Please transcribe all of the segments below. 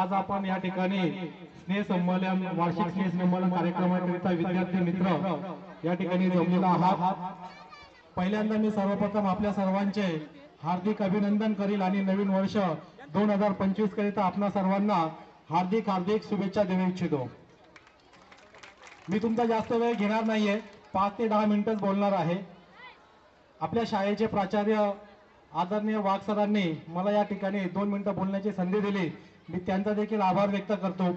आज आपण या ठिकाणी स्नेहसंमेलन वार्षिक स्नेहसंमेलन कार्यक्रमाकरिता विद्यार्थी मित्र या ठिकाणी जमलेला आहात. पहिल्यांदा मी सर्वप्रथम आपल्या सर्वांचे हार्दिक अभिनंदन करील आणि नवीन वर्ष दोन हजार पंचवीस करिता आपणा सर्वांना हार्दिक हार्दिक शुभेच्छा देऊ इच्छितो. मी तुमचा जास्त वेळ घेणार नाहीये. पाच ते दहा मिनिटच बोलणार आहे. आपल्या शाळेचे प्राचार्य आदरणीय वाघ सरांनी मला या ठिकाणी दोन मिनिटं बोलण्याची संधी दिली. मी त्यांचा देखील आभार व्यक्त करतो.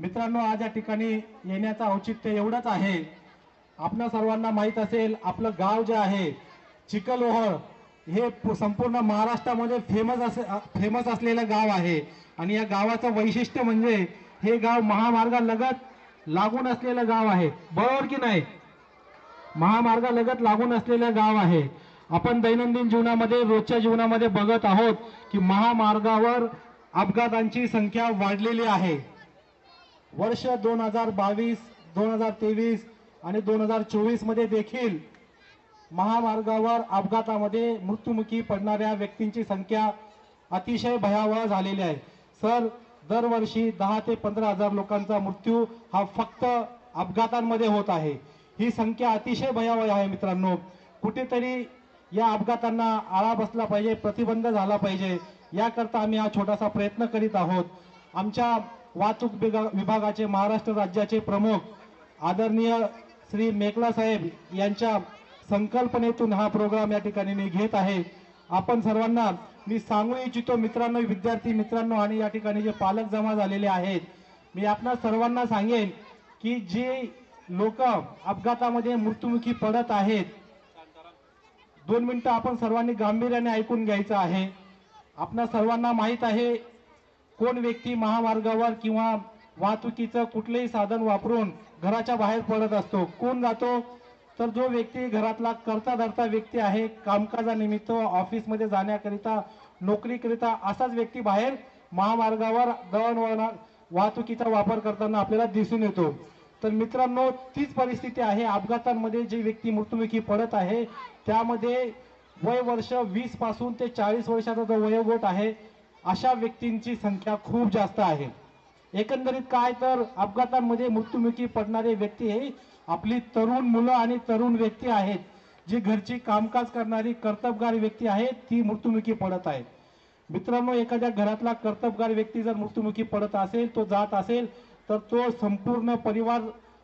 मित्रांनो आज या ठिकाणी येण्याचं औचित्य एवढंच आहे. आपल्या सर्वांना माहीत असेल आपलं गाव जे आहे चिखलोहळ हे संपूर्ण महाराष्ट्रामध्ये फेमस असे फेमस असलेलं गाव आहे. आणि या गावाचं वैशिष्ट्य म्हणजे हे गाव महामार्गालगत लागून असलेलं गाव आहे. बरोबर की नाही? महामार्गालगत लागून असलेलं गाव आहे. आपण दैनंदिन जीवनामध्ये रोजच्या जीवनामध्ये बघत आहोत की महामार्गावर अपघातांची संख्या वाढलेली आहे. वर्ष दोन हजार बावीस दोन हजार तेवीस आणि दोन हजार चोवीसमध्ये देखील महामार्गावर अपघातामध्ये मृत्युमुखी पडणाऱ्या व्यक्तींची संख्या अतिशय भयावह झालेली आहे. सर दरवर्षी दहा ते पंधरा हजार लोकांचा मृत्यू हा फक्त अपघातांमध्ये होत आहे. ही संख्या अतिशय भयावह आहे मित्रांनो. कुठेतरी या अपघातांना आळा बसला पाहिजे प्रतिबंध झाला पाहिजे याकरता आम्ही हा छोटासा प्रयत्न करीत आहोत. आमच्या वाहतूक विभागाचे महाराष्ट्र राज्याचे प्रमुख आदरणीय श्री मेकला साहेब यांच्या संकल्पनेतून हा प्रोग्राम या ठिकाणी मी घेत आहे. आपण सर्वांना मी सांगू इच्छितो मित्रांनो विद्यार्थी मित्रांनो आणि या ठिकाणी जे पालक जमा झालेले आहेत मी आपणा सर्वांना सांगेन की जे लोक अपघातामध्ये मृत्युमुखी पडत आहेत दोन मिनटं आपण सर्वांनी गांभीर्याने ऐकून घ्यायचं आहे. आपणा सर्वांना माहीत आहे कोण व्यक्ती महामार्गावर किंवा वाहतुकीचं कुठलंही साधन वापरून घराच्या बाहेर पडत असतो कोण जातो? तर जो व्यक्ती घरातला करता धरता व्यक्ती आहे कामकाजानिमित्त ऑफिसमध्ये जाण्याकरिता नोकरीकरिता असाच व्यक्ती बाहेर महामार्गावर दळणवळणा वाहतुकीचा वापर करताना आपल्याला दिसून येतो. तर मित्रांनो तीच परिस्थिती आहे. अपघातांमध्ये जी व्यक्ती मृत्युमुखी पडत आहे त्यामध्ये वय वर्ष वीसपासून ते चाळीस वर्षाचा जो वयोगट आहे. अशा व्यक्तींची संख्या खूप जास्त आहे. एकंदरीत काय तर अपघातांमध्ये मृत्युमुखी पडणारे व्यक्ती हे आपली तरुण मुलं आणि तरुण व्यक्ती आहेत. जी घरची कामकाज करणारी कर्तबगार व्यक्ती आहे ती मृत्युमुखी पडत आहे. मित्रांनो एखाद्या घरातला कर्तबगार व्यक्ती जर मृत्युमुखी पडत असेल तो जात असेल तर तो संपूर्ण परिवार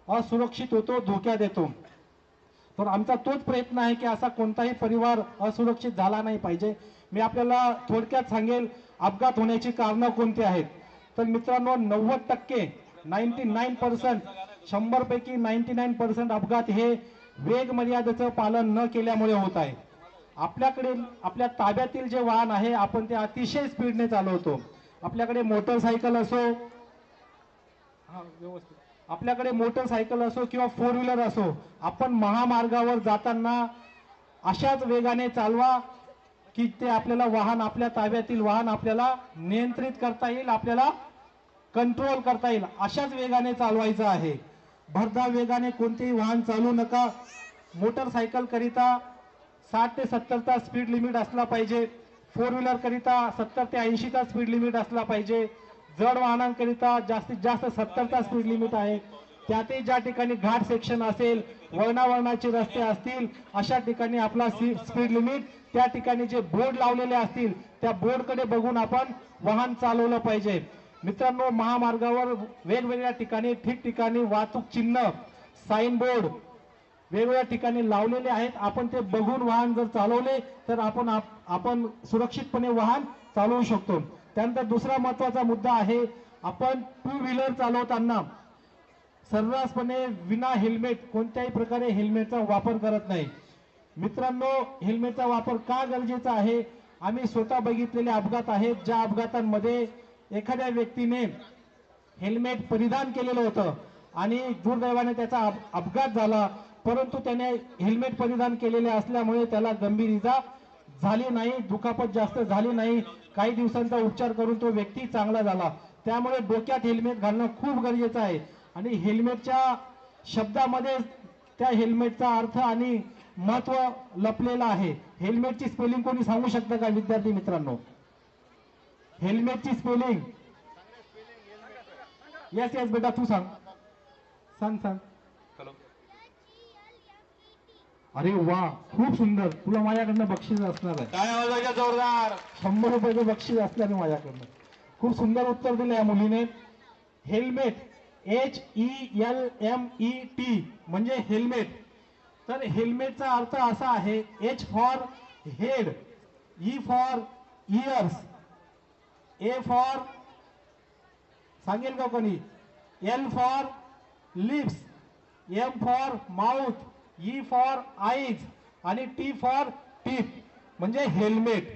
असुरक्षित होतो धोक्यात येतो. तर आमचा तोच प्रयत्न आहे की असा कोणताही परिवार असुरक्षित झाला नाही पाहिजे. मी आपल्याला थोडक्यात सांगेल अपघात होण्याची कारणं कोणती आहेत? तर मित्रांनो नव्वद टक्के नाईन्टी नाईन पर्सेंट शंभरपैकी नाईन्टी नाईन पर्सेंट अपघात हे वेग मर्यादेचं पालन न केल्यामुळे होत आहे. आपल्याकडे आपल्या ताब्यातील जे वाहन आहे आपण ते अतिशय स्पीडने चालवतो. आपल्याकडे मोटरसायकल असो व्यवस्थित. आपल्याकडे मोटरसायकल असो किंवा फोर व्हीलर असो आपण महामार्गावर जाताना अशाच वेगाने चालवा की ते आपल्याला वाहन आपल्या ताब्यातील वाहन आपल्याला नियंत्रित करता येईल आपल्याला कंट्रोल करता येईल. अशाच वेगाने चालवायचं आहे. भरधाव वेगाने कोणतेही वाहन चालू नका. मोटरसायकल करिता साठ ते सत्तरचा स्पीड लिमिट असला पाहिजे. फोर व्हीलर करिता सत्तर ते ऐंशीचा स्पीड लिमिट असला पाहिजे. जड वाहनांकरिता जास्तीत जास्त सत्तरचा स्पीड लिमिट आहे. त्यातही ज्या ठिकाणी घाट सेक्शन असेल वळणावळणाचे रस्ते असतील अशा ठिकाणी आपला स्पीड लिमिट त्या ठिकाणी जे बोर्ड लावलेले असतील त्या बोर्डकडे बघून आपण वाहन चालवलं पाहिजे. मित्रांनो महामार्गावर वेगवेगळ्या ठिकाणी ठिकठिकाणी वाहतूक चिन्ह साईन बोर्ड वेगवेगळ्या ठिकाणी लावलेले आहेत. आपण ते बघून वाहन जर चालवले तर आपण आप- आपण सुरक्षितपणे वाहन चालवू शकतो. त्यानंतर दुसरा महत्त्वाचा मुद्दा आहे आपण टू व्हीलर चालवताना सर्रासपणे विना हेल्मेट कोणत्याही प्रकारे हेल्मेटचा वापर करत नाही. मित्रांनो हेल्मेटचा वापर का गरजेचा आहे? आम्ही स्वतः बघितलेले अपघात आहेत ज्या अपघातांमध्ये एखाद्या व्यक्तीने हेल्मेट परिधान केलेलं होतं आणि दुर्दैवाने त्याचा अपघात झाला परंतु त्याने हेल्मेट परिधान केलेले असल्यामुळे त्याला गंभीर इजा झाली नाही दुखापत जास्त झाली नाही काही दिवसांचा उपचार करून तो व्यक्ती चांगला झाला. त्यामुळे डोक्यात हेल्मेट घालणं खूप गरजेचं आहे. आणि हेल्मेटच्या शब्दामध्ये त्या हेल्मेटचा अर्थ आणि महत्त्व लपलेलं आहे. हेल्मेटची स्पेलिंग कोणी सांगू शकतं का विद्यार्थी मित्रांनो? हेल्मेटची स्पेलिंग. येस येस बेटा तू सांग. सांग सांग. अरे वा खूप सुंदर. तुला माझ्याकडनं बक्षीस असणार आहे. काय आवाज आहे का जोरदार? शंभर रुपयाचं बक्षीस असणार आहे माझ्याकडनं. खूप सुंदर उत्तर दिलं या मुलीने. Helmet H E L M E T म्हणजे हेल्मेट तर हेल्मेटचा अर्थ असा आहे H for head E for ears A for सांगेल का कोणी? L for lips M for mouth E for eyes आणि टी फॉर टीप म्हणजे हेल्मेट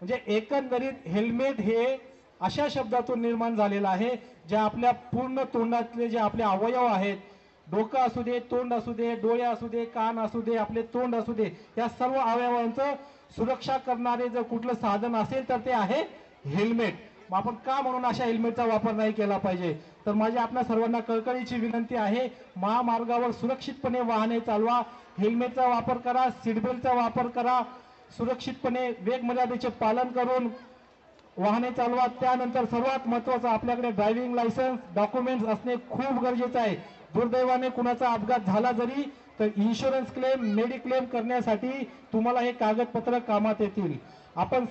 म्हणजे एकंदरीत हेल्मेट हे अशा शब्दातून निर्माण झालेलं आहे जे आपल्या पूर्ण तोंडातले जे आपले अवयव आहेत डोकं असू दे तोंड असू दे डोळे असू दे कान असू दे आपले तोंड असू दे या सर्व अवयवांचं सुरक्षा करणारे जर कुठलं साधन असेल तर ते आहे हेल्मेट मग आपण का म्हणून अशा हेल्मेटचा वापर नाही केला पाहिजे? तर माझी आपल्या सर्वांना कळकळीची विनंती आहे महामार्गावर सुरक्षितपणे वाहने चालवा हेल्मेटचा वापर करा सीटबेल्टचा वापर करा सुरक्षितपणे वेग मर्यादेचे पालन करून वाहने चालवा. त्यानंतर सर्वात महत्वाचं आपल्याकडे ड्रायव्हिंग लायसन्स डॉक्युमेंट्स असणे खूप गरजेचं आहे. दुर्दैवाने कुणाचा अपघात झाला जरी तर इन्शुरन्स क्लेम मेडिक्लेम करण्यासाठी तुम्हाला हे कागदपत्र कामात येतील. आपण